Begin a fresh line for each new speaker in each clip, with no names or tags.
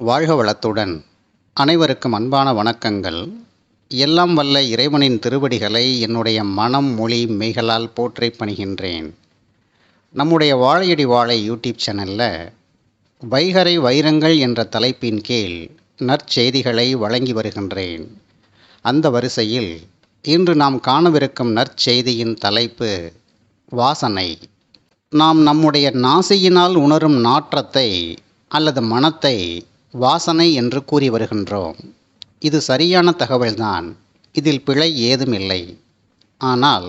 வாழ்க வளத்துடன். அனைவருக்கும் அன்பான வணக்கங்கள். எல்லாம் வல்ல இறைவனின் திருவடிகளை என்னுடைய மனம் மொழி மெய்களால் போற்றி பணிகின்றேன். நம்முடைய வாழையடி வாழை யூடியூப் சேனலில் வைகரை வைரங்கள் என்ற தலைப்பின் கீழ் நற்செய்திகளை வழங்கி வருகின்றேன். அந்த வரிசையில் இன்று நாம் காணவிருக்கும் நற்செய்தியின் தலைப்பு வாசனை. நாம் நம்முடைய நாசியினால் உணரும் நாற்றத்தை அல்லது மனத்தை வாசனை என்று கூறி வருகின்றோம். இது சரியான தகவல்தான். இதில் பிழை ஏதும் இல்லை ஆனால்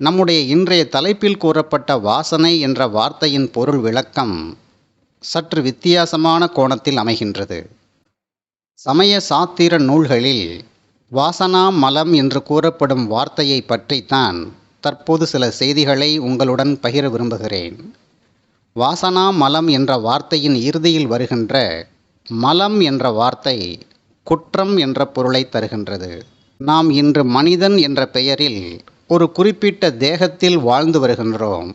நம்முடைய இன்றைய தலைப்பில் கூறப்பட்ட வாசனை என்ற வார்த்தையின் பொருள் விளக்கம் சற்று வித்தியாசமான கோணத்தில் அமைகின்றது. சமய சாத்திர நூல்களில் வாசனா மலம் என்று கூறப்படும் வார்த்தையை பற்றித்தான் தற்போது சில செய்திகளை உங்களுடன் பகிர விரும்புகிறேன். வாசனா மலம் என்ற வார்த்தையின் இறுதியில் வருகின்ற மலம் என்ற வார்த்தை குற்றம் என்ற பொருளை தருகின்றது. நாம் இன்று மனிதன் என்ற பெயரில் ஒரு குறிப்பிட்ட தேகத்தில் வாழ்ந்து வருகின்றோம்.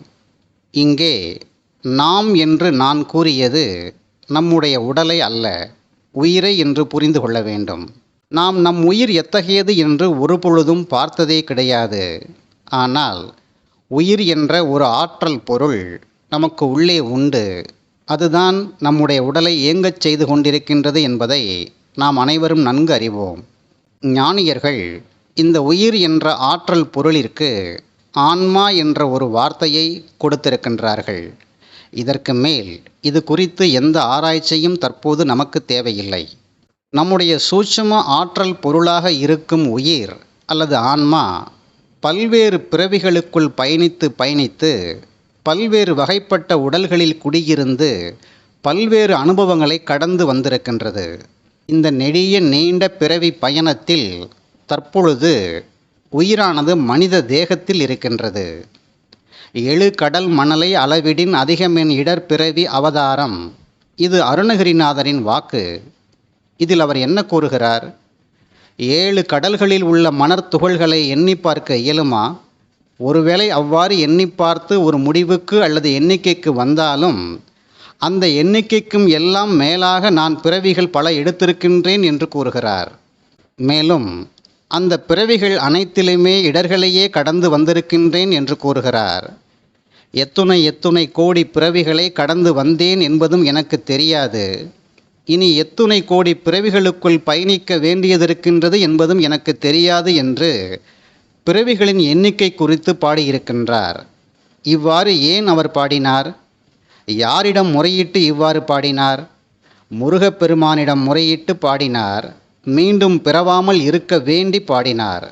இங்கே நாம் என்று நான் கூறியது நம்முடைய உடலை அல்ல உயிரை என்று புரிந்து கொள்ள வேண்டும். நாம் நம் உயிர் எத்தகையது என்று ஒரு பொழுதும் பார்த்ததே கிடையாது. ஆனால் உயிர் என்ற ஒரு ஆற்றல் பொருள் நமக்கு உள்ளே உண்டு. அதுதான் நம்முடைய உடலை இயங்கச் செய்து கொண்டிருக்கின்றது என்பதை நாம் அனைவரும் நன்கு அறிவோம். ஞானியர்கள் இந்த உயிர் என்ற ஆற்றல் பொருளிற்கு ஆன்மா என்ற ஒரு வார்த்தையை கொடுத்திருக்கின்றார்கள். இதற்கு மேல் இது குறித்து எந்த ஆராய்ச்சியும் தற்போது நமக்கு தேவையில்லை. நம்முடைய சூட்சும ஆற்றல் பொருளாக இருக்கும் உயிர் அல்லது ஆன்மா பல்வேறு பிறவிகளுக்குள் பயணித்து பயணித்து பல்வேறு வகைப்பட்ட உடல்களில் குடியிருந்து பல்வேறு அனுபவங்களை கடந்து வந்திருக்கின்றது. இந்த நெடிய நீண்ட பிறவி பயணத்தில் தற்பொழுது உயிரானது மனித தேகத்தில் இருக்கின்றது. எழு கடல் மணலை அளவிடின் அதிகமென் இடர் பிறவி அவதாரம். இது அருணகிரிநாதரின் வாக்கு. இதில் அவர் என்ன கூறுகிறார்? ஏழு கடல்களில் உள்ள மணற் துகள்களை எண்ணி பார்க்க இயலுமா? ஒருவேளை அவ்வாறு எண்ணி பார்த்து ஒரு முடிவுக்கு அல்லது எண்ணிக்கைக்கு வந்தாலும் அந்த எண்ணிக்கைக்கும் எல்லாம் மேலாக நான் பிறவிகள் பல எடுத்திருக்கின்றேன் என்று கூறுகிறார். மேலும் அந்த பிறவிகள் அனைத்திலுமே இடர்களையே கடந்து வந்திருக்கின்றேன் என்று கூறுகிறார். எத்துணை எத்துணை கோடி பிறவிகளை கடந்து வந்தேன் என்பதும் எனக்கு தெரியாது. இனி எத்துணை கோடி பிறவிகளுக்குள் பயணிக்க வேண்டியதிருக்கின்றது என்பதும் எனக்கு தெரியாது என்று பிறவிகளின் எண்ணிக்கை குறித்து பாடியிருக்கின்றார். இவ்வாறு ஏன் அவர் பாடினார்? யாரிடம் முறையிட்டு இவ்வாறு பாடினார்? முருகப்பெருமானிடம் முறையிட்டு பாடினார். மீண்டும் பிறவாமல் இருக்க வேண்டி பாடினார்.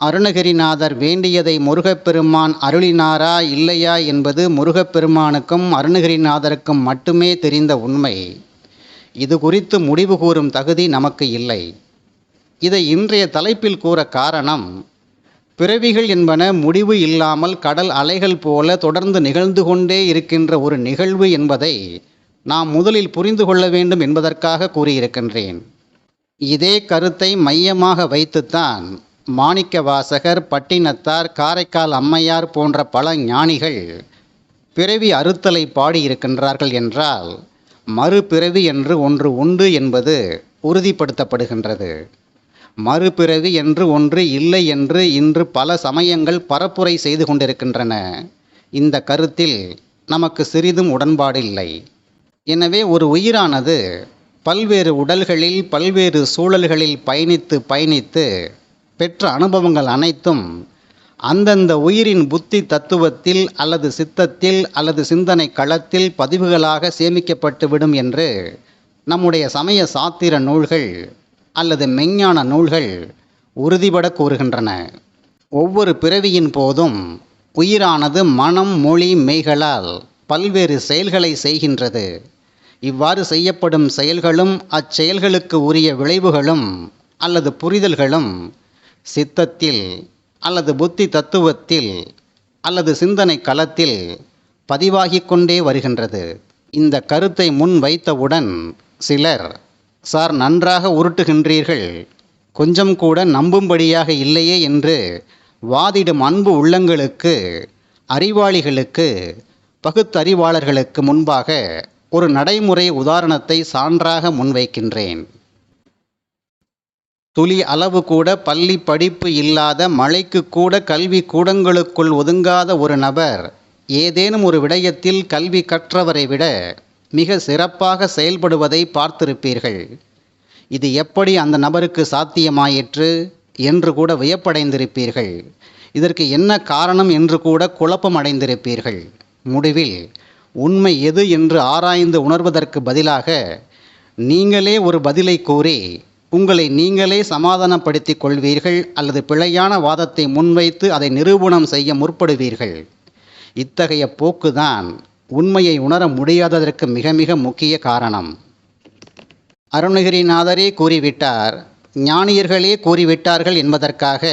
அருணகிரிநாதர் வேண்டியதை முருகப்பெருமான் அருளினாரா இல்லையா என்பது முருகப்பெருமானுக்கும் அருணகிரிநாதருக்கும் மட்டுமே தெரிந்த உண்மை. இது குறித்து முடிவு கூறும் தகுதி நமக்கு இல்லை. இதை இன்றைய தலைப்பில் கூற காரணம் பிறவிகள் என்பன முடிவு இல்லாமல் கடல் அலைகள் போல தொடர்ந்து நிகழ்ந்து கொண்டே இருக்கின்ற ஒரு நிகழ்வு என்பதை நாம் முதலில் புரிந்து கொள்ள வேண்டும் என்பதற்காக கூறியிருக்கின்றேன். இதே கருத்தை மையமாக வைத்துத்தான் மாணிக்க வாசகர் பட்டினத்தார் காரைக்கால் அம்மையார் போன்ற பல ஞானிகள் பிறவி அறுத்தலை பாடியிருக்கின்றார்கள் என்றால் மறுபிறவி என்று ஒன்று உண்டு என்பது உறுதிப்படுத்தப்படுகின்றது. மறுபிறவி என்று ஒன்று இல்லை என்று இன்று பல சமயங்கள் பரப்புரை செய்து கொண்டிருக்கின்றன. இந்த கருத்தில் நமக்கு சிறிதும் உடன்பாடு இல்லை எனவே ஒரு உயிரானது பல்வேறு உடல்களில் பல்வேறு சூழல்களில் பயணித்து பயணித்து பெற்ற அனுபவங்கள் அனைத்தும் அந்தந்த உயிரின் புத்தி தத்துவத்தில் அல்லது சித்தத்தில் அல்லது சிந்தனை களத்தில் பதிவுகளாக சேமிக்கப்பட்டுவிடும் என்று நம்முடைய சமய சாத்திர நூல்கள் அல்லது மெஞ்ஞான நூல்கள் உறுதிபட கூறுகின்றன. ஒவ்வொரு பிறவியின் போதும் உயிரானது மனம் மொழி மெய்களால் பல்வேறு செயல்களை செய்கின்றது. இவ்வாறு செய்யப்படும் செயல்களும் அச்செயல்களுக்கு உரிய விளைவுகளும் அல்லது புரிதல்களும் சித்தத்தில் அல்லது புத்தி தத்துவத்தில் அல்லது சிந்தனை களத்தில் பதிவாகிக் கொண்டே வருகின்றது. இந்த கருத்தை முன் வைத்தவுடன் சிலர் சார் நன்றாக உருட்டுகின்றீர்கள். கொஞ்சம் கூட நம்பும்படியாக இல்லையே என்று வாதிடும் அன்பு உள்ளங்களுக்கு அறிவாளிகளுக்கு பகுத்தறிவாளர்களுக்கு முன்பாக ஒரு நடைமுறை உதாரணத்தை சான்றாக முன்வைக்கின்றேன். துளி அளவு கூட பள்ளி படிப்பு இல்லாத மழைக்கு கூட கல்வி கூடங்களுக்குள் ஒதுங்காத ஒரு நபர் ஏதேனும் ஒரு விடயத்தில் கல்வி கற்றவரை விட மிக சிறப்பாக செயல்படுவதை பார்த்திருப்பீர்கள். இது எப்படி அந்த நபருக்கு சாத்தியமாயிற்று என்று கூட வியப்படைந்திருப்பீர்கள். இதற்கு என்ன காரணம் என்று கூட குழப்பம் அடைந்திருப்பீர்கள் முடிவில் உண்மை எது என்று ஆராய்ந்து உணர்வதற்கு பதிலாக நீங்களே ஒரு பதிலை கூறி உங்களை நீங்களே சமாதானப்படுத்திக் கொள்வீர்கள் அல்லது பிழையான வாதத்தை முன்வைத்து அதை நிரூபணம் செய்ய முற்படுவீர்கள். இத்தகைய போக்குதான் உண்மையை உணர முடியாததற்கு மிக மிக முக்கிய காரணம். அருணகிரிநாதரே கூறிவிட்டார் ஞானியர்களே கூறிவிட்டார்கள் என்பதற்காக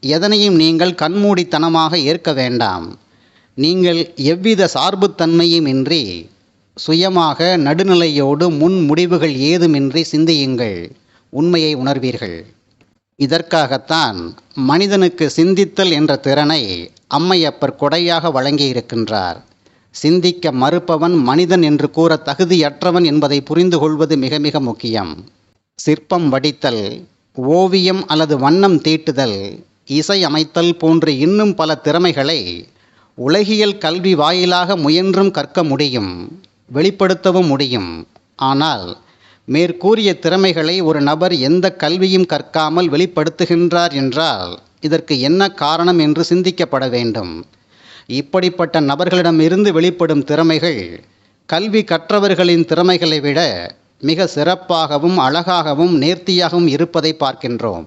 எதனையும் நீங்கள் கண்மூடித்தனமாக ஏற்க வேண்டாம். நீங்கள் எவ்வித சார்புத்தன்மையும் இன்றி சுயமாக நடுநிலையோடு முன் முடிவுகள் ஏதுமின்றி சிந்தியுங்கள் உண்மையை உணர்வீர்கள். இதற்காகத்தான் மனிதனுக்கு சிந்தித்தல் என்ற திறனை அம்மையப்பர் கொடையாக வழங்கியிருக்கின்றார். சிந்திக்க மறுப்பவன் மனிதன் என்று கூற தகுதியற்றவன் என்பதை புரிந்து கொள்வது மிக மிக முக்கியம். சிற்பம் வடித்தல் ஓவியம் அல்லது வண்ணம் தீட்டுதல் இசை அமைத்தல் போன்ற இன்னும் பல திறமைகளை உலகியல் கல்வி வாயிலாக முயன்றும் கற்க முடியும் வெளிப்படுத்தவும் முடியும். ஆனால் மேற்கூறிய திறமைகளை ஒரு நபர் எந்த கல்வியும் கற்காமல் வெளிப்படுத்துகின்றார் என்றால் இதற்கு என்ன காரணம் என்று சிந்திக்கப்பட வேண்டும். இப்படிப்பட்ட நபர்களிடமிருந்து வெளிப்படும் திறமைகள் கல்வி கற்றவர்களின் திறமைகளை விட மிக சிறப்பாகவும் அழகாகவும் நேர்த்தியாகவும் இருப்பதை பார்க்கின்றோம்.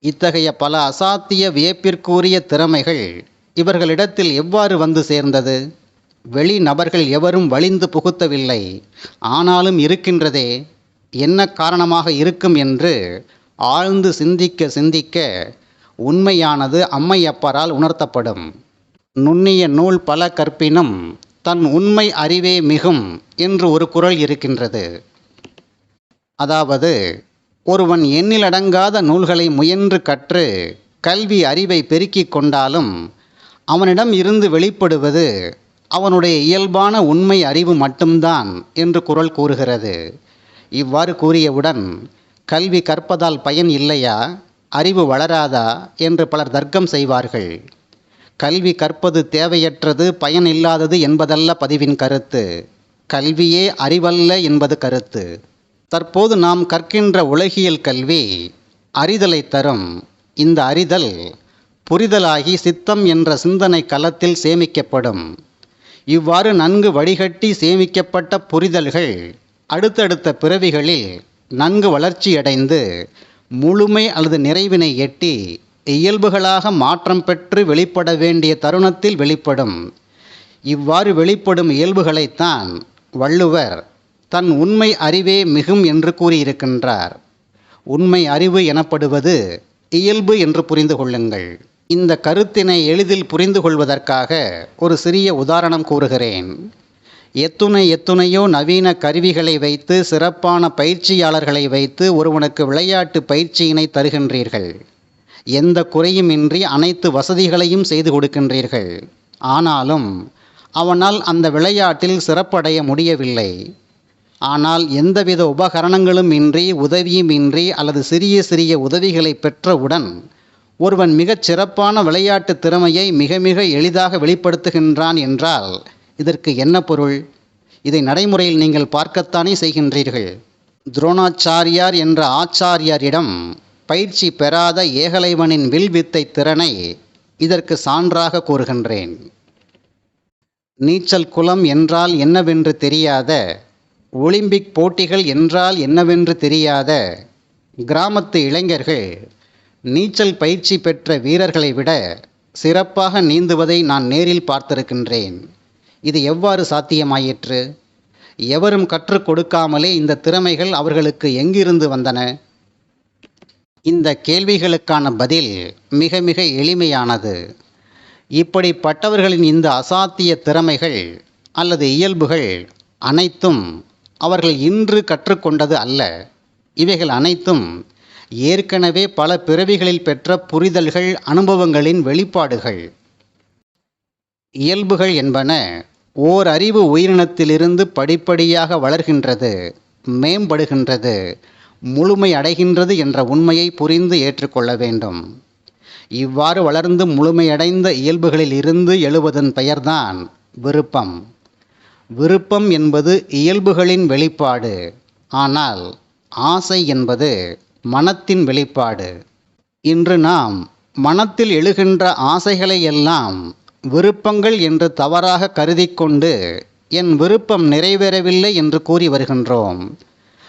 இத்தகைய பல அசாத்திய வியப்பிற்குரிய திறமைகள் இவர்களிடத்தில் எவ்வாறு வந்து சேர்ந்தது? வெளி நபர்கள் எவரும் வலிந்து புகுத்தவில்லை. ஆனாலும் இருக்கின்றதே என்ன காரணமாக இருக்கும் என்று ஆழ்ந்து சிந்திக்க சிந்திக்க உண்மையானது அம்மையப்பரால் உணர்த்தப்படும். நுண்ணிய நூல் பல கற்பினும் தன் உண்மை அறிவே மிகும் என்று ஒரு குறள் இருக்கின்றது. அதாவது ஒருவன் எண்ணிலடங்காத நூல்களை முயன்று கற்று கல்வி அறிவை பெருக்கிக் கொண்டாலும் அவனிடம் இருந்து வெளிப்படுவது அவனுடைய இயல்பான உண்மை அறிவு மட்டும்தான் என்று குறள் கூறுகிறது. இவ்வாறு கூறியவுடன் கல்வி கற்பதால் பயன் இல்லையா? அறிவு வளராதா? என்று பலர் தர்க்கம் செய்வார்கள். கல்வி கற்பது தேவையற்றது பயனில்லாதது என்பதல்ல பதிவின் கருத்து. கல்வியே அறிவல்ல என்பது கருத்து. தற்போது நாம் கற்கின்ற உலகியல் கல்வி அறிதலை தரும். இந்த அறிதல் புரிதலாகி சித்தம் என்ற சிந்தனை களத்தில் சேமிக்கப்படும். இவ்வாறு நன்கு வடிகட்டி சேமிக்கப்பட்ட புரிதல்கள் அடுத்தடுத்த பிறவிகளில் நன்கு வளர்ச்சியடைந்து முழுமை அல்லது நிறைவினை எட்டி இயல்புகளாக மாற்றம் பெற்று வெளிப்பட வேண்டிய தருணத்தில் வெளிப்படும். இவ்வாறு வெளிப்படும் இயல்புகளைத்தான் வள்ளுவர் தன் உண்மை அறிவே மிகும் என்று கூறியிருக்கின்றார். உண்மை அறிவு எனப்படுவது இயல்பு என்று புரிந்து கொள்ளுங்கள். இந்த கருத்தினை எளிதில் புரிந்து கொள்வதற்காக ஒரு சிறிய உதாரணம் கூறுகிறேன். எத்துணை எத்துணையோ நவீன கருவிகளை வைத்து சிறப்பான பயிற்சியாளர்களை வைத்து ஒருவனுக்கு விளையாட்டு பயிற்சியினை தருகின்றீர்கள். எந்த குறையுமின்றி அனைத்து வசதிகளையும் செய்து கொடுக்கின்றீர்கள். ஆனாலும் அவனால் அந்த விளையாட்டில் சிறப்படைய முடியவில்லை. ஆனால் எந்தவித உபகரணங்களும் இன்றி உதவியும் இன்றி அல்லது சிறிய சிறிய உதவிகளை பெற்றவுடன் ஒருவன் மிகச் சிறப்பான விளையாட்டு திறமையை மிக மிக எளிதாக வெளிப்படுத்துகின்றான் என்றால் இதற்கு என்ன பொருள்? இதை நடைமுறையில் நீங்கள் பார்க்கத்தானே செய்கின்றீர்கள். துரோணாச்சாரியார் என்ற ஆச்சாரியாரிடம் பயிற்சி பெறாத ஏகலைவனின் வில்வித்தை திறனை இதற்கு சான்றாக கூறுகின்றேன். நீச்சல் குளம் என்றால் என்னவென்று தெரியாத ஒலிம்பிக் போட்டிகள் என்றால் என்னவென்று தெரியாத கிராமத்து இளைஞர்கள் நீச்சல் பயிற்சி பெற்ற வீரர்களை விட சிறப்பாக நீந்துவதை நான் நேரில் பார்த்திருக்கின்றேன். இது எவ்வாறு சாத்தியமாயிற்று? எவரும் கற்றுக் கொடுக்காமலே இந்த திறமைகள் அவர்களுக்கு எங்கிருந்து வந்தன? இந்த கேள்விகளுக்கான பதில் மிக மிக எளிமையானது. இப்படிப்பட்டவர்களின் இந்த அசாத்திய திறமைகள் அல்லது இயல்புகள் அனைத்தும் அவர்கள் இன்று கற்றுக்கொண்டது அல்ல. இவைகள் அனைத்தும் ஏற்கனவே பல பிறவிகளில் பெற்ற புரிதல்கள் அனுபவங்களின் வெளிப்பாடுகள். இயல்புகள் என்பன ஓர் அறிவு உயிரினத்திலிருந்து படிப்படியாக வளர்கின்றது மேம்படுகின்றது. முழுமை அடைகின்றது என்ற உண்மையை புரிந்து ஏற்றுக்கொள்ள வேண்டும். இவ்வாறு வளர்ந்து முழுமையடைந்த இயல்புகளில் இருந்து எழுவதன் பெயர்தான் விருப்பம். விருப்பம் என்பது இயல்புகளின் வெளிப்பாடு. ஆனால் ஆசை என்பது மனத்தின் வெளிப்பாடு. இன்று நாம் மனத்தில் எழுகின்ற ஆசைகளை எல்லாம் விருப்பங்கள் என்று தவறாக கருதிக்கொண்டு என் விருப்பம் நிறைவேறவில்லை என்று கூறி வருகின்றோம்.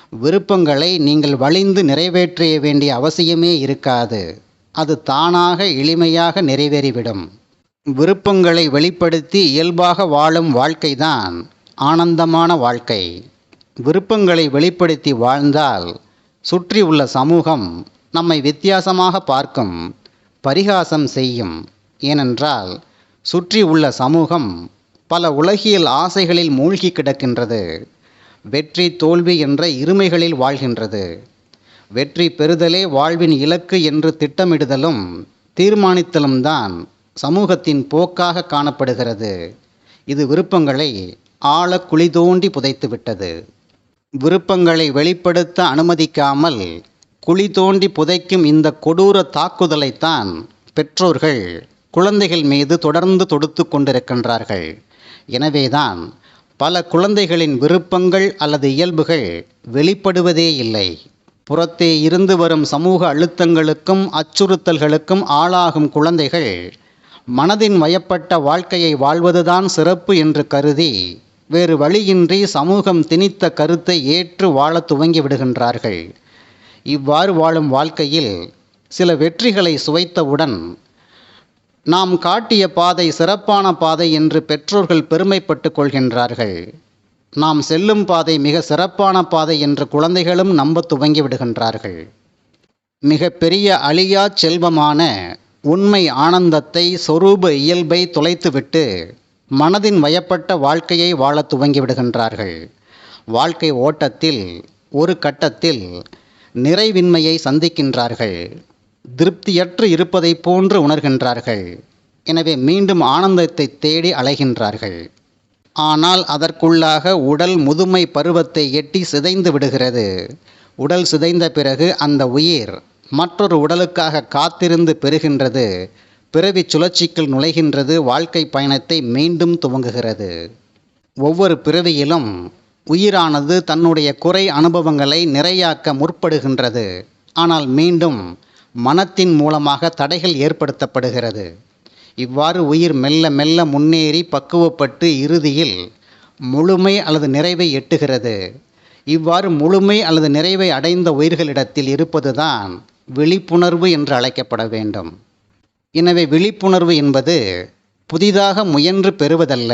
விருப்பங்களை நீங்கள் வலிந்து நிறைவேற்றிய வேண்டிய அவசியமே இருக்காது. அது தானாக எளிமையாக நிறைவேறிவிடும். விருப்பங்களை வெளிப்படுத்தி இயல்பாக வாழும் வாழ்க்கைதான் ஆனந்தமான வாழ்க்கை. விருப்பங்களை வெளிப்படுத்தி வாழ்ந்தால் சுற்றி உள்ள சமூகம் நம்மை வித்தியாசமாக பார்க்கும் பரிகாசம் செய்யும். ஏனென்றால் சுற்றி உள்ள சமூகம் பல உலகியல் ஆசைகளில் மூழ்கி கிடக்கின்றது. வெற்றி தோல்வி என்ற இருமைகளில் வாழ்கின்றது. வெற்றி பெறுதலே வாழ்வின் இலக்கு என்று திட்டமிடுதலும் தீர்மானித்தலும் தான் சமூகத்தின் போக்காக காணப்படுகிறது. இது விருப்பங்களை ஆழ குழி தோண்டி புதைத்துவிட்டது. விருப்பங்களை வெளிப்படுத்த அனுமதிக்காமல் குழி தோண்டி புதைக்கும் இந்த கொடூர தாக்குதலைத்தான் பெற்றோர்கள் குழந்தைகள் மீது தொடர்ந்து தொடுத்து கொண்டிருக்கின்றார்கள். எனவேதான் பல குழந்தைகளின் விருப்பங்கள் அல்லது இயல்புகள் வெளிப்படுவதே இல்லை. புறத்தே இருந்து வரும் சமூக அழுத்தங்களுக்கும் அச்சுறுத்தல்களுக்கும் ஆளாகும் குழந்தைகள் மனதின் வயப்பட்ட வாழ்க்கையை வாழ்வதுதான் சிறப்பு என்று கருதி வேறு வழியின்றி சமூகம் திணித்த கருத்தை ஏற்று வாழத் துவங்கி விடுகின்றார்கள். இவ்வாறு வாழும் வாழ்க்கையில் சில வெற்றிகளை சுவைத்தவுடன் நாம் காட்டிய பாதை சிறப்பான பாதை என்று பெற்றோர்கள் பெருமைப்பட்டு கொள்கின்றார்கள். நாம் செல்லும் பாதை மிக சிறப்பான பாதை என்று குழந்தைகளும் நம்ப துவங்கி விடுகின்றார்கள். மிக பெரிய அழியா செல்வமான உண்மை ஆனந்தத்தை சொரூப இயல்பை தொலைத்துவிட்டு மனதின் வயப்பட்ட வாழ்க்கையை வாழத் துவங்கி விடுகின்றார்கள். வாழ்க்கை ஓட்டத்தில் ஒரு கட்டத்தில் நிறைவின்மையை சந்திக்கின்றார்கள். திருப்தியற்று இருப்பதைப் போன்று உணர்கின்றார்கள். எனவே மீண்டும் ஆனந்தத்தை தேடி அலைகின்றார்கள். ஆனால் அதற்குள்ளாக உடல் முதுமை பருவத்தை எட்டி சிதைந்து விடுகிறது. உடல் சிதைந்த பிறகு அந்த உயிர் மற்றொரு உடலுக்காக காத்திருந்து பெறுகின்றது. பிறவி சுழற்சிக்குள் நுழைகின்றது. வாழ்க்கை பயணத்தை மீண்டும் துவங்குகிறது. ஒவ்வொரு பிறவியிலும் உயிரானது தன்னுடைய குறை அனுபவங்களை நிறையாக்க முற்படுகின்றது. ஆனால் மீண்டும் மனத்தின் மூலமாக தடைகள் ஏற்படுத்தப்படுகிறது. இவ்வாறு உயிர் மெல்ல மெல்ல முன்னேறி பக்குவப்பட்டு இறுதியில் முழுமை அல்லது நிறைவை எட்டுகிறது. இவ்வாறு முழுமை அல்லது நிறைவை அடைந்த உயிர்களிடத்தில் இருப்பதுதான் விழிப்புணர்வு என்று அழைக்கப்பட வேண்டும். எனவே விழிப்புணர்வு என்பது புதிதாக முயன்று பெறுவதல்ல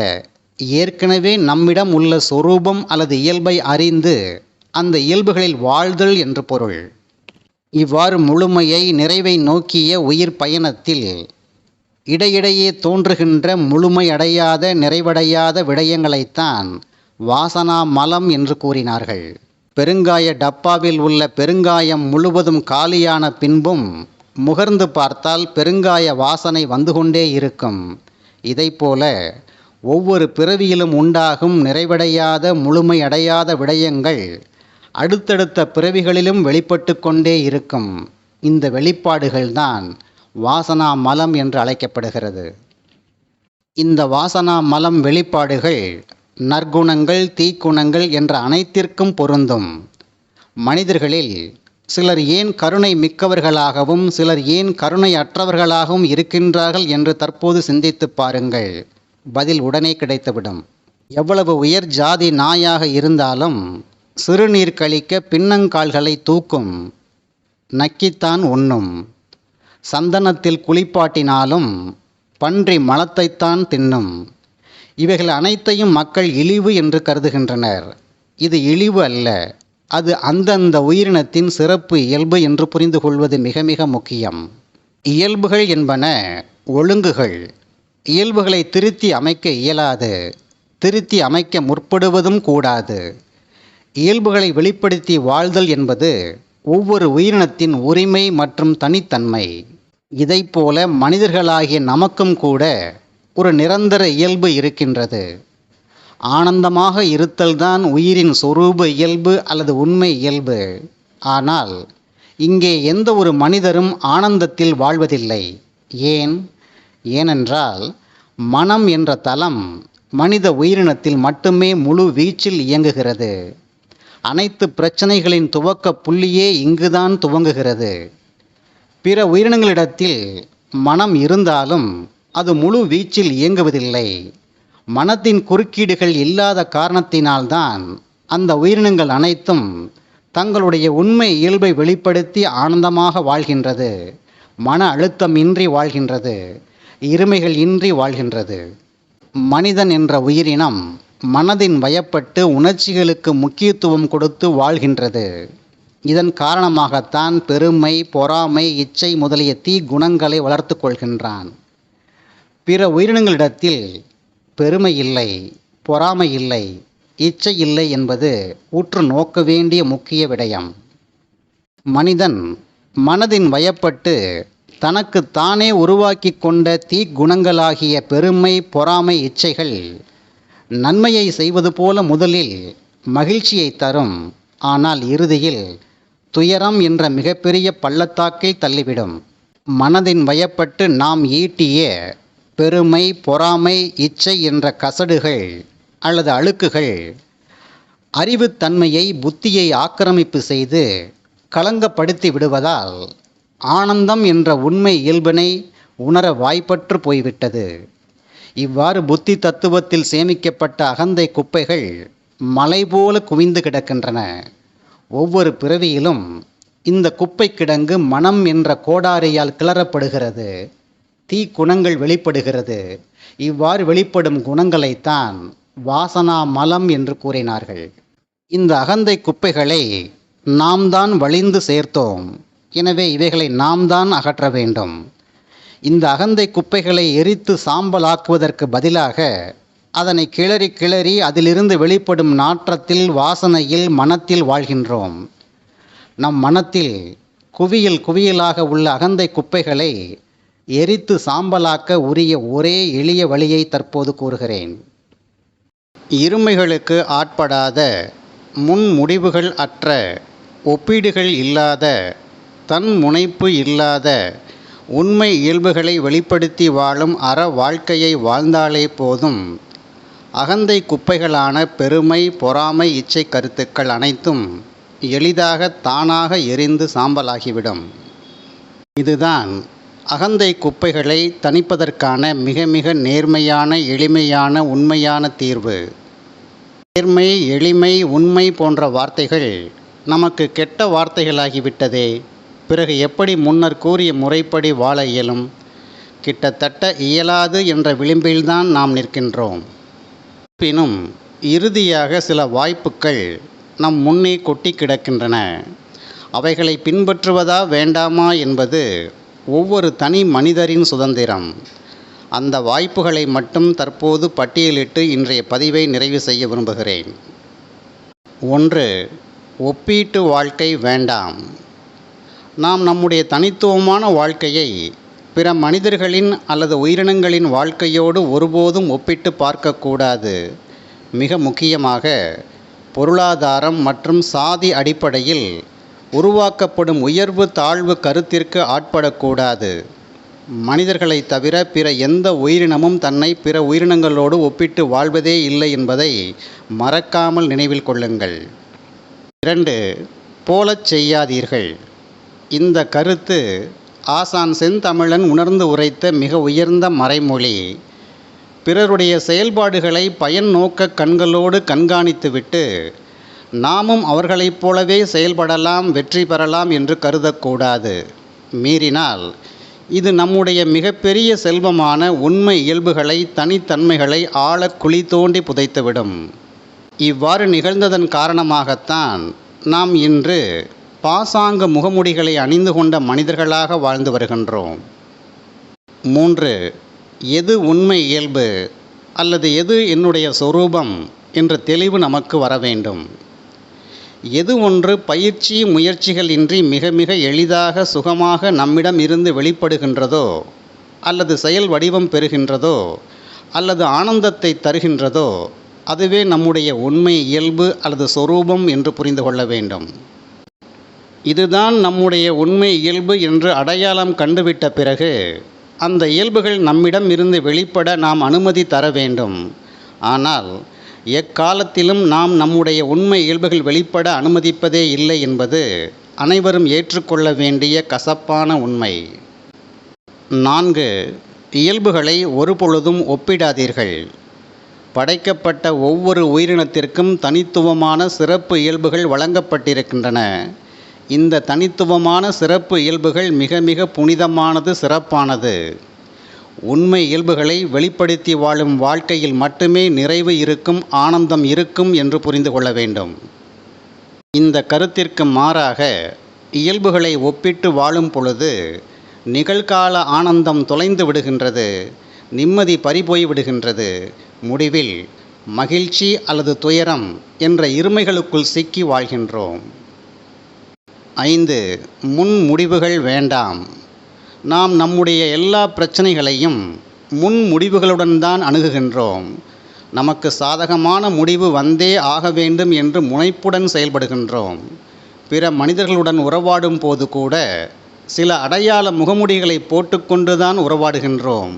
ஏற்கனவே நம்மிடம் உள்ள சொரூபம் அல்லது இயல்பை அறிந்து அந்த இயல்புகளில் வாழ்தல் என்று பொருள். இவ்வாறு முழுமையை நிறைவை நோக்கிய உயிர் பயணத்தில் இடையிடையே தோன்றுகின்ற முழுமையடையாத நிறைவடையாத விடயங்களைத்தான் வாசனா மலம் என்று கூறினார்கள். பெருங்காய டப்பாவில் உள்ள பெருங்காயம் முழுவதும் காலியான பின்பும் முகர்ந்து பார்த்தால் பெருங்காய வாசனை வந்து கொண்டே இருக்கும். இதைப்போல ஒவ்வொரு பிறவியிலும் உண்டாகும் நிறைவடையாத முழுமையடையாத விடயங்கள் அடுத்தடுத்த பிறவிகளிலும் வெளிப்பட்டு கொண்டே இருக்கும். இந்த வெளிப்பாடுகள்தான் வாசனா மலம் என்று அழைக்கப்படுகிறது. இந்த வாசனா மலம் வெளிப்பாடுகள் நற்குணங்கள் தீக்குணங்கள் என்ற அனைத்திற்கும் பொருந்தும். மனிதர்களில் சிலர் ஏன் கருணை மிக்கவர்களாகவும் சிலர் ஏன் கருணை அற்றவர்களாகவும் இருக்கின்றார்கள் என்று தற்போது சிந்தித்துப் பாருங்கள். பதில் உடனே கிடைத்துவிடும். எவ்வளவு உயர் ஜாதி நாயாக இருந்தாலும் சிறுநீர் கழிக்க பின்னங்கால்களை தூக்கும். நக்கித்தான் உண்ணும். சந்தனத்தில் குளிப்பாட்டினாலும் பன்றி மலத்தைத்தான் தின்னும். இவைகள் அனைத்தையும் மக்கள் இழிவு என்று கருதுகின்றனர். இது இழிவு அல்ல. அது அந்தந்த உயிரினத்தின் சிறப்பு இயல்பு என்று புரிந்து கொள்வது மிக மிக முக்கியம். இயல்புகள் என்பன ஒழுங்குகள். இயல்புகளை திருத்தி அமைக்க இயலாது. திருத்தி அமைக்க முற்படுவதும் கூடாது. இயல்புகளை வெளிப்படுத்தி வாழ்தல் என்பது ஒவ்வொரு உயிரினத்தின் உரிமை மற்றும் தனித்தன்மை. இதைப்போல மனிதர்களாகிய நமக்கும் கூட ஒரு நிரந்தர இயல்பு இருக்கின்றது. ஆனந்தமாக இருத்தல்தான் உயிரின் சொரூப இயல்பு அல்லது உண்மை இயல்பு. ஆனால் இங்கே எந்த ஒரு மனிதரும் ஆனந்தத்தில் வாழ்வதில்லை. ஏன்? ஏனென்றால் மனம் என்ற தலம் மனித உயிரினத்தில் மட்டுமே முழு வீச்சில் இயங்குகிறது. அனைத்து பிரச்சனைகளின் துவக்க புள்ளியே இங்குதான் துவங்குகிறது. பிற உயிரினங்களிடத்தில் மனம் இருந்தாலும் அது முழு வீச்சில் இயங்குவதில்லை. மனத்தின் குறுக்கீடுகள் இல்லாத காரணத்தினால்தான் அந்த உயிரினங்கள் அனைத்தும் தங்களுடைய உண்மை இயல்பை வெளிப்படுத்தி ஆனந்தமாக வாழ்கின்றது. மன அழுத்தம் இன்றி வாழ்கின்றது. இருமைகள் இன்றி வாழ்கின்றது. மனிதன் என்ற உயிரினம் மனதின் வயப்பட்டு உணர்ச்சிகளுக்கு முக்கியத்துவம் கொடுத்து வாழ்கின்றது. இதன் காரணமாகத்தான் பெருமை பொறாமை இச்சை முதலிய தீ குணங்களை வளர்த்து கொள்கின்றான். பிற உயிரினங்களிடத்தில் பெருமை இல்லை பொறாமை இல்லை இச்சை இல்லை என்பது உற்று நோக்க வேண்டிய முக்கிய விடயம். மனிதன் மனதின் வயப்பட்டு தனக்கு தானே உருவாக்கி கொண்ட தீ குணங்களாகிய பெருமை பொறாமை இச்சைகள் நன்மையை செய்வது போல முதலில் மகிழ்ச்சியை தரும். ஆனால் இறுதியில் துயரம் என்ற மிகப்பெரிய பள்ளத்தாக்கில் தள்ளிவிடும். மனதின் வயப்பட்டு நாம் ஈட்டிய பெருமை பொறாமை இச்சை என்ற கசடுகள் அல்லது அழுக்குகள் அறிவுத்தன்மையை புத்தியை ஆக்கிரமிப்பு செய்து களங்கப்படுத்தி விடுவதால் ஆனந்தம் என்ற உண்மை இயல்பினை உணர வாய்ப்பற்று போய்விட்டது. இவ்வாறு புத்தி தத்துவத்தில் சேமிக்கப்பட்ட அகந்தை குப்பைகள் மலை போல குவிந்து கிடக்கின்றன. ஒவ்வொரு பிறவியிலும் இந்த குப்பை கிடங்கு மனம் என்ற கோடாரியால் கிளறப்படுகிறது. தீ குணங்கள் வெளிப்படுகிறது. இவ்வாறு வெளிப்படும் குணங்களைத்தான் வாசனா மலம் என்று கூறினார்கள். இந்த அகந்தை குப்பைகளை நாம் தான் வழிந்து சேர்த்தோம். எனவே இவைகளை நாம் தான் அகற்ற வேண்டும். இந்த அகந்தை குப்பைகளை எரித்து சாம்பலாக்குவதற்கு பதிலாக அதனை கிளறி கிளறி அதிலிருந்து வெளிப்படும் நாற்றத்தில் வாசனையில் மனத்தில் வாழ்கின்றோம். நம் மனத்தில் குவியல் குவியலாக உள்ள அகந்தை குப்பைகளை எரித்து சாம்பலாக்க உரிய ஒரே எளிய வழியை தற்போது கூறுகிறேன். இருமைகளுக்கு ஆட்படாத முன் முடிவுகள் அற்ற ஒப்பீடுகள் இல்லாத தன் முனைப்பு இல்லாத உண்மை இயல்புகளை வெளிப்படுத்தி வாழும் அற வாழ்க்கையை வாழ்ந்தாலே போதும். அகந்தை குப்பைகளான பெருமை பொறாமை இச்சை கருத்துக்கள் அனைத்தும் எளிதாக தானாக எரிந்து சாம்பலாகிவிடும். இதுதான் அகந்தை குப்பைகளை தணிப்பதற்கான மிக மிக நேர்மையான எளிமையான உண்மையான தீர்வு. நேர்மை எளிமை உண்மை போன்ற வார்த்தைகள் நமக்கு கெட்ட வார்த்தைகளாகிவிட்டதே. பிறகு எப்படி முன்னர் கூறிய முறைப்படி வாழ இயலும்? கிட்டத்தட்ட இயலாது என்ற விளிம்பில்தான் நாம் நிற்கின்றோம். இருப்பினும் இறுதியாக சில வாய்ப்புகள் நம் முன்னே கொட்டி கிடக்கின்றன. அவைகளை பின்பற்றுவதா வேண்டாமா என்பது ஒவ்வொரு தனி மனிதரின் சுதந்திரம். அந்த வாய்ப்புகளை மட்டும் தற்போது பட்டியலிட்டு இன்றைய பதிவை நிறைவு செய்ய விரும்புகிறேன். ஒன்று ஒப்பீட்டு வாழ்க்கை வேண்டாம். நாம் நம்முடைய தனித்துவமான வாழ்க்கையை பிற மனிதர்களின் அல்லது உயிரினங்களின் வாழ்க்கையோடு ஒருபோதும் ஒப்பிட்டு பார்க்கக்கூடாது. மிக முக்கியமாக பொருளாதாரம் மற்றும் சாதி அடிப்படையில் உருவாக்கப்படும் உயர்வு தாழ்வு கருத்திற்கு ஆட்படக்கூடாது. மனிதர்களை தவிர பிற எந்த உயிரினமும் தன்னை பிற உயிரினங்களோடு ஒப்பிட்டு வாழ்வதே இல்லை என்பதை மறக்காமல் நினைவில் கொள்ளுங்கள். இரண்டு போலச் செய்யாதீர்கள். இந்த கருத்து ஆசான் செந்தமிழன் உணர்ந்து உரைத்த மிக உயர்ந்த மறைமொழி. பிறருடைய செயல்பாடுகளை பயன் நோக்க கண்களோடு கண்காணித்துவிட்டு நாமும் அவர்களைப் போலவே செயல்படலாம் வெற்றி பெறலாம் என்று கருதக்கூடாது. மீறினால் இது நம்முடைய மிகப்பெரிய செல்வமான உண்மை இயல்புகளை தனித்தன்மைகளை ஆழ குழி தோண்டி புதைத்துவிடும். இவ்வாறு நிகழ்ந்ததன் காரணமாகத்தான் நாம் இன்று பாசாங்க முகமுடிகளை அணிந்து கொண்ட மனிதர்களாக வாழ்ந்து வருகின்றோம். மூன்று எது உண்மை இயல்பு அல்லது எது என்னுடைய சொரூபம் என்ற தெளிவு நமக்கு வர வேண்டும். எது ஒன்று பயிற்சி முயற்சிகள் இன்றி மிக மிக எளிதாக சுகமாக நம்மிடம் இருந்து வெளிப்படுகின்றதோ அல்லது செயல் வடிவம் பெறுகின்றதோ அல்லது ஆனந்தத்தை தருகின்றதோ அதுவே நம்முடைய உண்மை இயல்பு அல்லது சொரூபம் என்று புரிந்து கொள்ள வேண்டும். இதுதான் நம்முடைய உண்மை இயல்பு என்று அடையாளம் கண்டுவிட்ட பிறகு அந்த இயல்புகள் நம்மிடம் இருந்து வெளிப்பட நாம் அனுமதி தர வேண்டும். ஆனால் எக்காலத்திலும் நாம் நம்முடைய உண்மை இயல்புகள் வெளிப்பட அனுமதிப்பதே இல்லை என்பது அனைவரும் ஏற்றுக்கொள்ள வேண்டிய கசப்பான உண்மை. நான்கு இயல்புகளை ஒருபொழுதும் ஒப்பிடாதீர்கள். படைக்கப்பட்ட ஒவ்வொரு உயிரினத்திற்கும் தனித்துவமான சிறப்பு இயல்புகள் வழங்கப்பட்டிருக்கின்றன. இந்த தனித்துவமான சிறப்பு இயல்புகள் மிக மிக புனிதமானது சிறப்பானது. உண்மை இயல்புகளை வெளிப்படுத்தி வாழும் வாழ்க்கையில் மட்டுமே நிறைவு இருக்கும் ஆனந்தம் இருக்கும் என்று புரிந்து கொள்ள வேண்டும். இந்த கருத்திற்கு மாறாக இயல்புகளை ஒப்பிட்டு வாழும் பொழுது நிகழ்கால ஆனந்தம் தொலைந்து விடுகின்றது நிம்மதி பறிபோய் விடுகின்றது. முடிவில் மகிழ்ச்சி அல்லது துயரம் என்ற இருமைகளுக்குள் சிக்கி வாழ்கின்றோம். ஐந்து முன் முடிவுகள் வேண்டாம். நாம் நம்முடைய எல்லா பிரச்சனைகளையும் முன் முடிவுகளுடன் தான் அணுகுகின்றோம். நமக்கு சாதகமான முடிவு வந்தே ஆக வேண்டும் என்று முனைப்புடன் செயல்படுகின்றோம். பிற மனிதர்களுடன் உறவாடும் போது கூட சில அடையாள முகமுடிகளை போட்டுக்கொண்டுதான் உறவாடுகின்றோம்.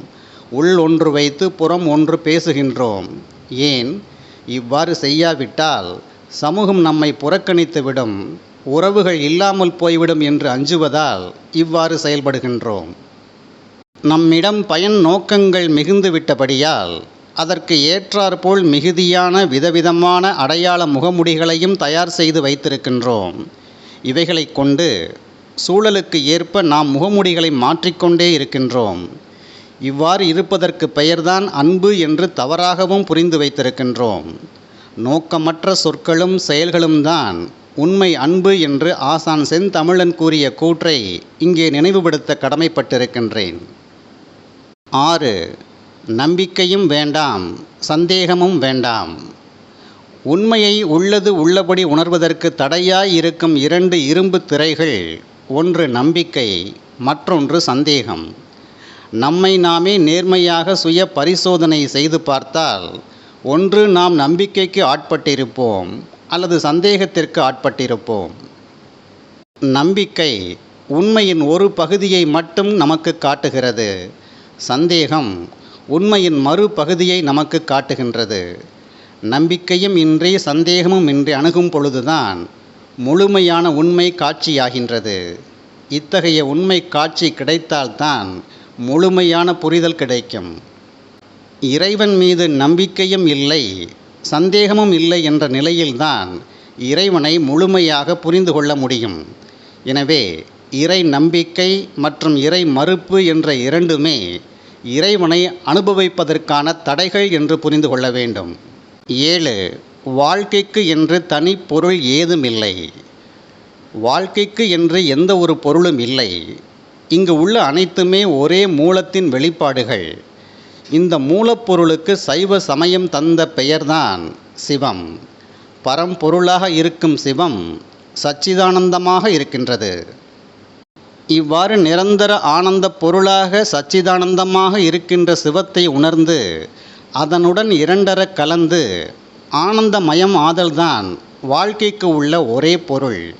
உள் ஒன்று வைத்து புறம் ஒன்று பேசுகின்றோம். ஏன்? இவ்வாறு செய்யாவிட்டால் சமூகம் நம்மை புறக்கணித்துவிடும் உறவுகள் இல்லாமல் போய்விடும் என்று அஞ்சுவதால் இவ்வாறு செயல்படுகின்றோம். நம்மிடம் பயன் நோக்கங்கள் மிகுந்து விட்டபடியால் அதற்கு ஏற்றாற்போல் மிகுதியான விதவிதமான அடையாள முகமுடிகளையும் தயார் செய்து வைத்திருக்கின்றோம். இவைகளை கொண்டு சூழலுக்கு ஏற்ப நாம் முகமுடிகளை மாற்றிக்கொண்டே இருக்கின்றோம். இவ்வாறு இருப்பதற்கு பெயர்தான் அன்பு என்று தவறாகவும் புரிந்து வைத்திருக்கின்றோம். நோக்கமற்ற சொற்களும் செயல்களும் தான் உண்மை அன்பு என்று ஆசான் செந்தமிழன் கூறிய கூற்றை இங்கே நினைவுபடுத்த கடமைப்பட்டிருக்கின்றேன். ஆறு நம்பிக்கையும் வேண்டாம் சந்தேகமும் வேண்டாம். உண்மையை உள்ளது உள்ளபடி உணர்வதற்கு தடையாய் இருக்கும் இரண்டு இரும்பு திரைகள் ஒன்று நம்பிக்கை மற்றொன்று சந்தேகம். நம்மை நாமே நேர்மையாக சுய பரிசோதனை செய்து பார்த்தால் ஒன்று நாம் நம்பிக்கைக்கு ஆட்பட்டிருப்போம் அல்லது சந்தேகத்திற்கு ஆட்பட்டிருப்போம். நம்பிக்கை உண்மையின் ஒரு பகுதியை மட்டும் நமக்கு காட்டுகிறது. சந்தேகம் உண்மையின் மறுபகுதியை நமக்கு காட்டுகின்றது. நம்பிக்கையும் இன்றி சந்தேகமும் இன்றி அணுகும் பொழுதுதான் முழுமையான உண்மை காட்சியாகின்றது. இத்தகைய உண்மை காட்சி கிடைத்தால்தான் முழுமையான புரிதல் கிடைக்கும். இறைவன் மீது நம்பிக்கையும் இல்லை சந்தேகமும் இல்லை என்ற நிலையில்தான் இறைவனை முழுமையாக புரிந்து கொள்ள முடியும். எனவே இறை நம்பிக்கை மற்றும் இறை மறுப்பு என்ற இரண்டுமே இறைவனை அனுபவிப்பதற்கான தடைகள் என்று புரிந்து கொள்ள வேண்டும். ஏழு வாழ்க்கைக்கு என்று தனி பொருள் ஏதுமில்லை. வாழ்க்கைக்கு என்று எந்த ஒரு பொருளும் இல்லை. இங்கு உள்ள அனைத்துமே ஒரே மூலத்தின் வெளிப்பாடுகள். இந்த மூலப்பொருளுக்கு சைவ சமயம் தந்த பெயர்தான் சிவம். பரம்பொருளாக இருக்கும் சிவம் சச்சிதானந்தமாக இருக்கின்றது. இவ்வாறு நிரந்தர ஆனந்த பொருளாக சச்சிதானந்தமாக இருக்கின்ற சிவத்தை உணர்ந்து அதனுடன் இரண்டர கலந்து ஆனந்தமயம் ஆதல்தான் வாழ்க்கைக்கு உள்ள ஒரே பொருள்.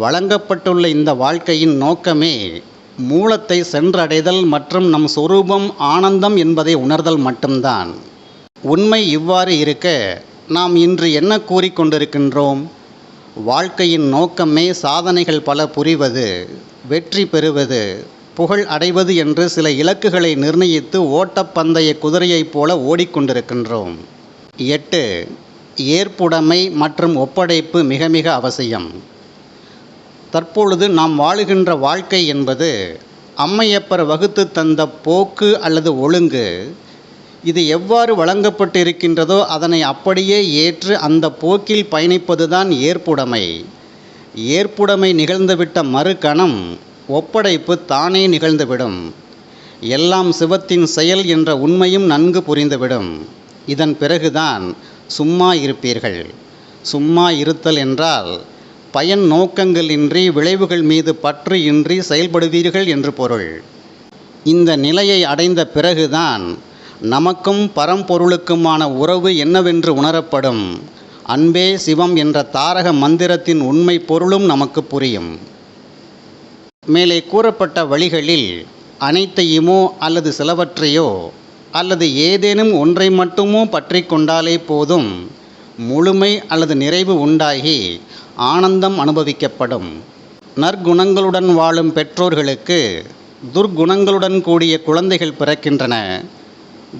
வழங்கப்பட்டுள்ள இந்த வாழ்க்கையின் நோக்கமே மூலத்தை சென்றடைதல் மற்றும் நம் சொரூபம் ஆனந்தம் என்பதை உணர்தல் மட்டும்தான். உண்மை இவ்வாறு இருக்க நாம் இன்று என்ன கூறிக்கொண்டிருக்கின்றோம் வாழ்க்கையின் நோக்கமே சாதனைகள் பல புரிவது வெற்றி பெறுவது புகழ் அடைவது என்று சில இலக்குகளை நிர்ணயித்து ஓட்டப்பந்தய குதிரையைப் போல ஓடிக்கொண்டிருக்கின்றோம் எட்டு ஏற்புடைமை மற்றும் ஒப்படைப்பு மிக மிக அவசியம். தற்பொழுது நாம் வாழுகின்ற வாழ்க்கை என்பது அம்மையப்பர் வகுத்து தந்த போக்கு அல்லது ஒழுங்கு. இது எவ்வாறு வழங்கப்பட்டு இருக்கின்றதோ அதனை அப்படியே ஏற்று அந்த போக்கில் பயணிப்பதுதான் ஏற்புடைமை. ஏற்புடைமை நிகழ்ந்துவிட்ட மறுகணம் ஒப்படைப்பு தானே நிகழ்ந்துவிடும். எல்லாம் சிவத்தின் செயல் என்ற உண்மையும் நன்கு புரிந்துவிடும். இதன் பிறகுதான் சும்மா இருப்பீர்கள். சும்மா இருத்தல் என்றால் பயன் நோக்கங்கள் இன்றி விளைவுகள் மீது பற்று இன்றி செயல்படுவீர்கள் என்று பொருள். இந்த நிலையை அடைந்த பிறகுதான் நமக்கும் பரம்பொருளுக்குமான உறவு என்னவென்று உணரப்படும். அன்பே சிவம் என்ற தாரக மந்திரத்தின் உண்மை பொருளும் நமக்கு புரியும். மேலே கூறப்பட்ட வழிகளில் அனைத்தையுமோ அல்லது சிலவற்றையோ அல்லது ஏதேனும் ஒன்றை மட்டுமோ பற்றி கொண்டாலே போதும். முழுமை அல்லது நிறைவு உண்டாகி ஆனந்தம் அனுபவிக்கப்படும். நற்குணங்களுடன் வாழும் பெற்றோர்களுக்கு துர்க்குணங்களுடன் கூடிய குழந்தைகள் பிறக்கின்றன.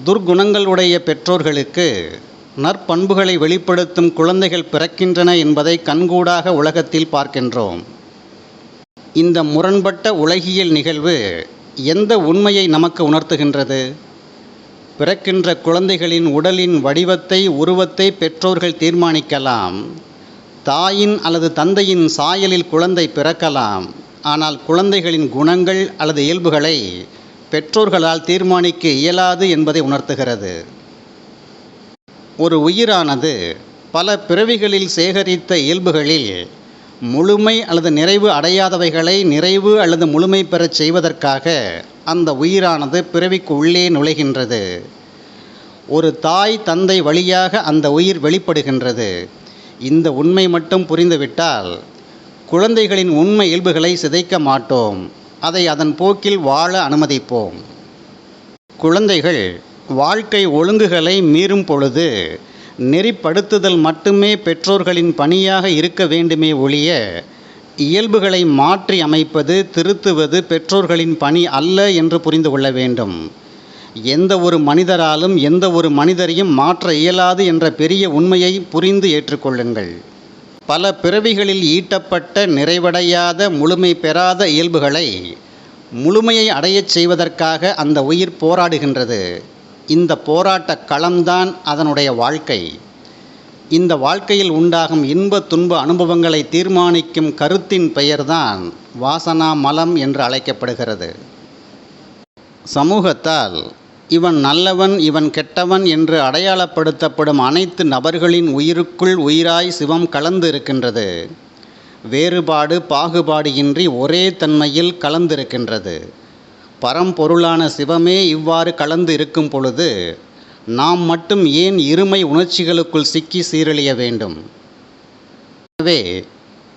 துர்க்குணங்களுடைய பெற்றோர்களுக்கு நற்பண்புகளை வெளிப்படுத்தும் குழந்தைகள் பிறக்கின்றன என்பதை கண்கூடாக உலகத்தில் பார்க்கின்றோம். இந்த முரண்பட்ட உலகியல் நிகழ்வு எந்த உண்மையை நமக்கு உணர்த்துகின்றது? பிறக்கின்ற குழந்தைகளின் உடலின் வடிவத்தை உருவத்தை பெற்றோர்கள் தீர்மானிக்கலாம். தாயின் அல்லது தந்தையின் சாயலில் குழந்தை பிறக்கலாம். ஆனால் குழந்தைகளின் குணங்கள் அல்லது இயல்புகளை பெற்றோர்களால் தீர்மானிக்க இயலாது என்பதை உணர்த்துகிறது. ஒரு உயிரானது பல பிறவிகளில் சேகரித்த இயல்புகளில் முழுமை அல்லது நிறைவு அடையாதவைகளை நிறைவு அல்லது முழுமை பெறச் செய்வதற்காக அந்த உயிரானது பிறவிக்கு உள்ளே நுழைகின்றது. ஒரு தாய் தந்தை வழியாக அந்த உயிர் வெளிப்படுகின்றது. இந்த உண்மை மட்டும் புரிந்துவிட்டால் குழந்தைகளின் உண்மை இயல்புகளை சிதைக்க மாட்டோம். அதை அதன் போக்கில் வாழ அனுமதிப்போம். குழந்தைகள் வாழ்க்கை ஒழுங்குகளை மீறும் பொழுது நெறிப்படுத்துதல் மட்டுமே பெற்றோர்களின் பணியாக இருக்க வேண்டுமே ஒழிய இயல்புகளை மாற்றி அமைப்பது திருத்துவது பெற்றோர்களின் பணி அல்ல என்று புரிந்து கொள்ள வேண்டும். எந்த ஒரு மனிதராலும் எந்த ஒரு மனிதரையும் மாற்ற இயலாது என்ற பெரிய உண்மையை புரிந்து ஏற்றுக்கொள்ளுங்கள். பல பிறவிகளில் ஈட்டப்பட்ட நிறைவடையாத முழுமை பெறாத இயல்புகளை முழுமையை அடையச் செய்வதற்காக அந்த உயிர் போராடுகின்றது. இந்த போராட்ட களம்தான் அதனுடைய வாழ்க்கை. இந்த வாழ்க்கையில் உண்டாகும் இன்ப துன்ப அனுபவங்களை தீர்மானிக்கும் கருத்தின் பெயர்தான் வாசனா மலம் என்று அழைக்கப்படுகிறது. சமூகத்தால் இவன் நல்லவன் இவன் கெட்டவன் என்று அடையாளப்படுத்தப்படும் அனைத்து நபர்களின் உயிருக்குள் உயிராய் சிவம் கலந்து இருக்கின்றது வேறுபாடு பாகுபாடு இன்றி ஒரே தன்மையில் கலந்திருக்கின்றது. பரம்பொருளான சிவமே இவ்வாறு கலந்து இருக்கும் பொழுது நாம் மட்டும் ஏன் இருமை உணர்ச்சிகளுக்குள் சிக்கி சீரழிய வேண்டும்? எனவே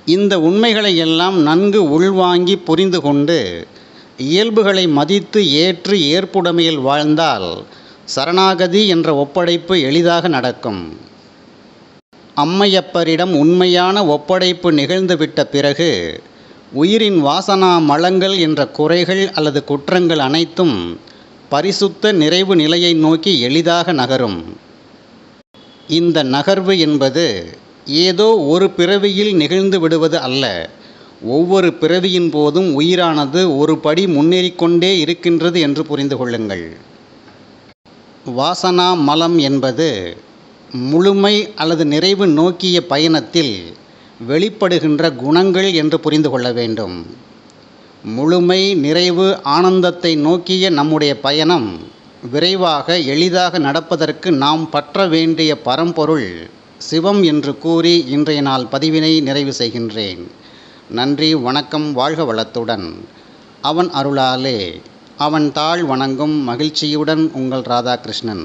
இந்த உண்மைகளை எல்லாம் நன்கு உள்வாங்கி புரிந்து கொண்டு இயல்புகளை மதித்து ஏற்று ஏற்புடைமையில் வாழ்ந்தால் சரணாகதி என்ற ஒப்படைப்பு எளிதாக நடக்கும். அம்மையப்பரிடம் உண்மையான ஒப்படைப்பு நிகழ்ந்துவிட்ட பிறகு உயிரின் வாசனா மலங்கள் என்ற குறைகள் அல்லது குற்றங்கள் அனைத்தும் பரிசுத்த நிறைவு நிலையை நோக்கி எளிதாக நகரும். இந்த நகர்வு என்பது ஏதோ ஒரு பிறவியில் நிகழ்ந்து விடுவது அல்ல. ஒவ்வொரு பிறவியின் போதும் உயிரானது ஒரு படி முன்னேறிக்கொண்டே இருக்கின்றது என்று புரிந்து கொள்ளுங்கள். வாசனா மலம் என்பது முழுமை அல்லது நிறைவு நோக்கிய பயணத்தில் வெளிப்படுகின்ற குணங்கள் என்று புரிந்து கொள்ள வேண்டும். முழுமை நிறைவு ஆனந்தத்தை நோக்கிய நம்முடைய பயணம் விரைவாக எளிதாக நடப்பதற்கு நாம் பற்ற வேண்டிய பரம்பொருள் சிவம் என்று கூறி இன்றைய நாள் பதிவினை நிறைவு செய்கின்றேன். நன்றி வணக்கம் வாழ்க வளத்துடன். அவன் அருளாலே அவன் தாழ் வணங்கும் மகிழ்ச்சியுடன் உங்கள் ராதாகிருஷ்ணன்.